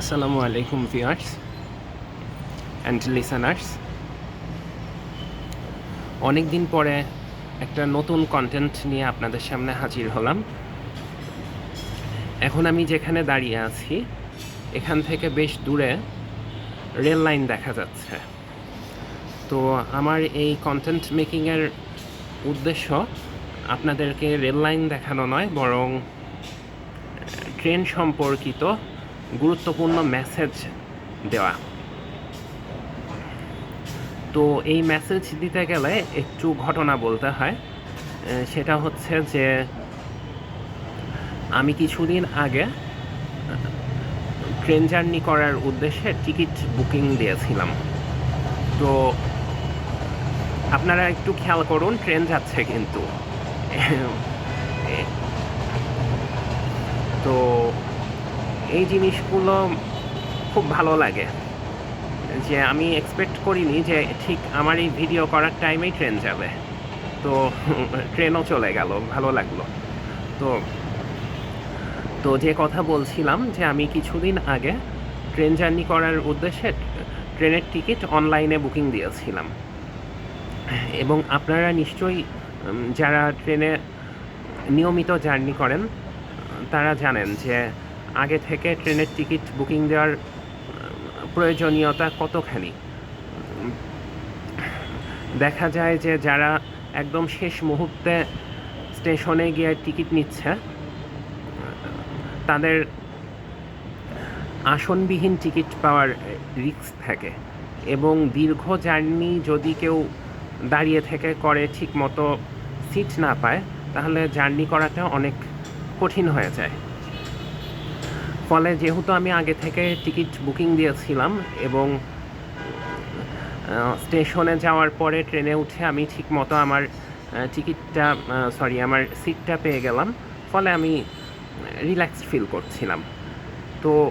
আসসালামু আলাইকুম viewers and listeners অনেক দিন পরে একটা নতুন কন্টেন্ট নিয়ে আপনাদের সামনে হাজির হলাম। এখন আমি যেখানে দাঁড়িয়ে আছি, এখান থেকে বেশ দূরে রেল লাইন দেখা যাচ্ছে। তো আমার এই কন্টেন্ট মেকিংয়ের উদ্দেশ্য আপনাদেরকে রেল লাইন দেখানো নয়, বরং ট্রেন সম্পর্কিত গুরুত্বপূর্ণ মেসেজ দেওয়া। তো এই মেসেজ দিতে গেলে একটু ঘটনা বলতে হয়। সেটা হচ্ছে যে, আমি কিছুদিন আগে ট্রেন জার্নি করার উদ্দেশ্যে টিকিট বুকিং দিয়েছিলাম। তো আপনারা একটু খেয়াল করুন ট্রেন যাচ্ছে কিন্তু। তো এই জিনিসগুলো খুব ভালো লাগে। যে আমি এক্সপেক্ট করিনি যে ঠিক আমার এই ভিডিও করার টাইমেই ট্রেন যাবে। তো ট্রেনও চলে গেল, ভালো লাগল। তো তো যে কথা বলছিলাম যে আমি কিছুদিন আগে ট্রেন জার্নি করার উদ্দেশ্যে ট্রেনের টিকিট অনলাইনে বুকিং দিয়েছিলাম। এবং আপনারা নিশ্চয়ই যারা ট্রেনে নিয়মিত জার্নি করেন, তারা জানেন যে আগে থেকে ট্রেনের টিকিট বুকিং দেওয়ার প্রয়োজনীয়তা কতখানি? দেখা যায় যে যারা একদম শেষ মুহূর্তে স্টেশনে গিয়ে টিকিট নিচ্ছে, তাদের আসনবিহীন টিকিট পাওয়ার রিস্ক থাকে এবং দীর্ঘ জার্নি যদি কেউ দাঁড়িয়ে থেকে করে ঠিক মতো সিট না পায়, তাহলে জার্নি করাটা অনেক কঠিন হয়ে যায়। ফলে যেহেতু আমি আগে থেকে টিকিট বুকিং দিয়েছিলাম এবং স্টেশনে যাওয়ার পরে ট্রেনে উঠে আমি ঠিক মতো আমার টিকিটটা সরি আমার সিটটা পেয়ে গেলাম। ফলে আমি রিল্যাক্সড ফিল করছিলাম। তো,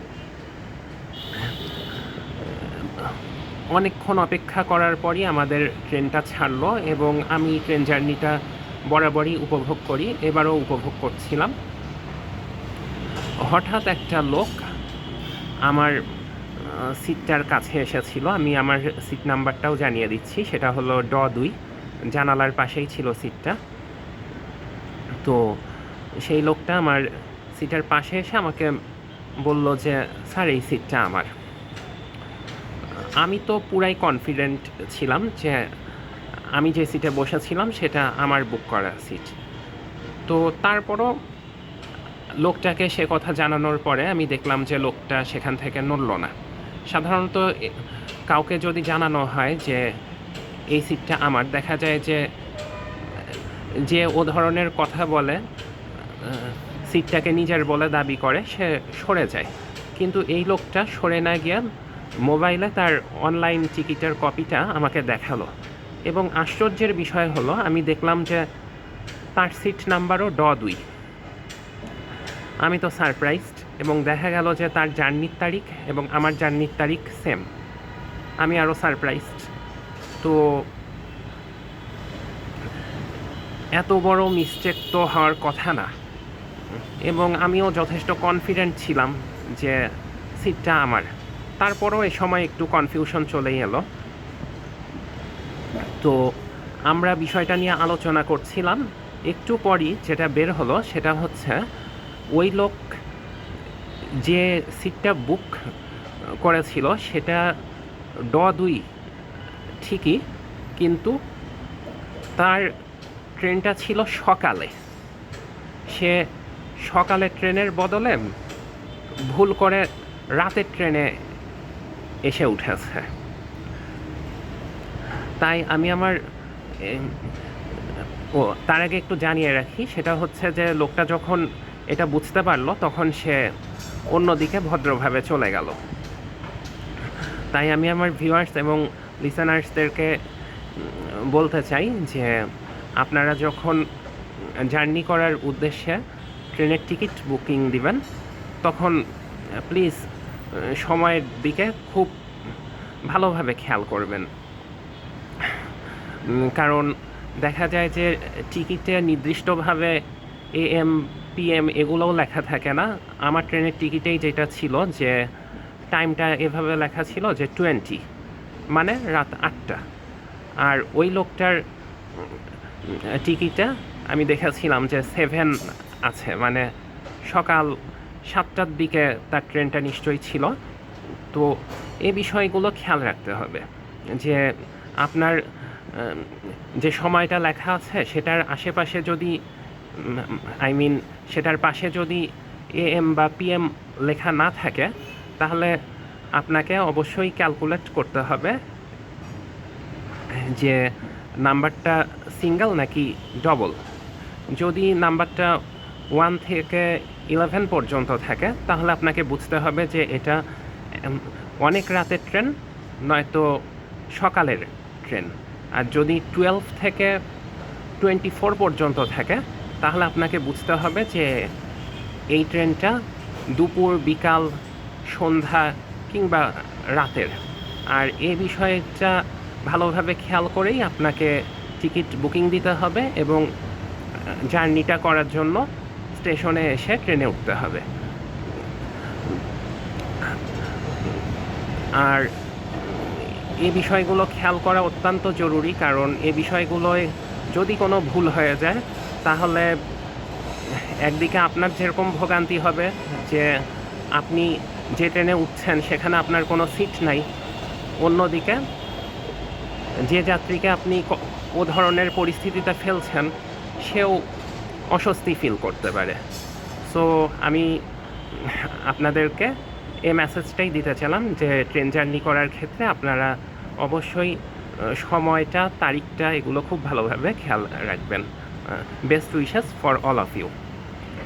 অনেকক্ষণ অপেক্ষা করার পরই আমাদের ট্রেনটা ছাড়লো এবং আমি ট্রেন জার্নিটা বরাবরই উপভোগ করি। এবারও উপভোগ করছিলাম। হঠাৎ একটা লোক আমার সিটটার কাছে এসেছিল। আমি আমার সিট নাম্বারটাও জানিয়ে দিচ্ছি। সেটা হলো ড দুই। জানালার পাশেই ছিল সিটটা। তো সেই লোকটা আমার সিটের পাশে এসে আমাকে বলল যে, স্যার, এই সিটটা আমার। আমি তো পুরাই কনফিডেন্ট ছিলাম যে, আমি যে সিটে বসেছিলাম সেটা আমার বুক করা সিট। তো তারপরও লোকটাকে সে কথা জানানোর পরে আমি দেখলাম যে লোকটা সেখান থেকে নড়ল না। সাধারণত কাউকে যদি জানানো হয় যে এই সিটটা আমার, দেখা যায় যে যে ও ধরনের কথা বলে সিটটাকে নিজের বলে দাবি করে, সে সরে যায়। কিন্তু এই লোকটা সরে না গিয়ে মোবাইলে তার অনলাইন টিকিটের কপিটা আমাকে দেখাল। এবং আশ্চর্যের বিষয় হলো, আমি দেখলাম যে তার সিট নাম্বারও ড দুই। আমি তো সারপ্রাইজড এবং দেখা গেল যে তার জার্নির তারিখ এবং আমার জার্নির তারিখ সেম আমি আরও সারপ্রাইজড। তো এত বড় মিস্টেক তো হওয়ার কথা না। এবং আমিও যথেষ্ট কনফিডেন্ট ছিলাম যে সিটটা আমার। তারপরও এ সময় একটু কনফিউশন চলেই এলো। তো আমরা বিষয়টা নিয়ে আলোচনা করছিলাম। একটু পরই যেটা বের হলো সেটা হচ্ছে ওই লোক যে সিটটা বুক করেছিল সেটা ড দুই ঠিকই, কিন্তু তার ট্রেনটা ছিল সকালে। সে সকালে ট্রেনের বদলে ভুল করে রাতের ট্রেনে এসে উঠেছে। তাই আমি আমার ও, তার আগে একটু জানিয়ে রাখি, সেটা হচ্ছে যে লোকটা যখন এটা বুঝতে পারল, তখন সে অন্যদিকে ভদ্রভাবে চলে গেল। তাই আমি আমার ভিউয়ার্স এবং লিসেনার্সদেরকে বলতে চাই যে, আপনারা যখন জার্নি করার উদ্দেশ্যে ট্রেনের টিকিট বুকিং দিবেন, তখন প্লিজ সময়ের দিকে খুব ভালোভাবে খেয়াল করবেন। কারণ দেখা যায় যে টিকিটে নির্দিষ্টভাবে এএম পিএম এগুলোও লেখা থাকে না। আমার ট্রেনের টিকিটেই যেটা ছিল যে টাইমটা এভাবে লেখা ছিল যে টোয়েন্টি মানে রাত আটটা। আর ওই লোকটার টিকিটটা আমি দেখেছিলাম যে সেভেন আছে মানে সকাল সাতটার দিকে তার ট্রেনটা নিশ্চয়ই ছিল। তো এই বিষয়গুলো খেয়াল রাখতে হবে যে আপনার যে সময়টা লেখা আছে সেটার আশেপাশে যদি আই মিন সেটার পাশে যদি এ এম বা পিএম লেখা না থাকে, তাহলে আপনাকে অবশ্যই ক্যালকুলেট করতে হবে যে নাম্বারটা সিঙ্গেল নাকি ডবল যদি নাম্বারটা ওয়ান থেকে ইলেভেন পর্যন্ত থাকে, তাহলে আপনাকে বুঝতে হবে যে এটা অনেক রাতের ট্রেন নয়তো সকালের ট্রেন আর যদি টুয়েলভ থেকে টোয়েন্টি ফোর পর্যন্ত থাকে তাহলে আপনাকে বুঝতে হবে যে এই ট্রেনটা দুপুর, বিকাল, সন্ধ্যা কিংবা রাতের। আর এ বিষয়টা ভালোভাবে খেয়াল করেই আপনাকে টিকিট বুকিং দিতে হবে এবং জার্নিটা করার জন্য স্টেশনে এসে ট্রেনে উঠতে হবে। আর এ বিষয়গুলো খেয়াল করা অত্যন্ত জরুরি কারণ এ বিষয়গুলোয় যদি কোনো ভুল হয়ে যায় তাহলে একদিকে আপনার যেরকম ভোগান্তি হবে যে আপনি যে ট্রেনে উঠছেন, সেখানে আপনার কোনো সিট নাই। অন্যদিকে যে যাত্রীকে আপনি ও ধরনের পরিস্থিতিতে ফেলছেন, সেও অস্বস্তি ফিল করতে পারে। সো আমি আপনাদেরকে এই মেসেজটাই দিতে চাইলাম যে ট্রেন জার্নি করার ক্ষেত্রে আপনারা অবশ্যই সময়টা, তারিখটা, এগুলো খুব ভালোভাবে খেয়াল রাখবেন। best wishes for all of you.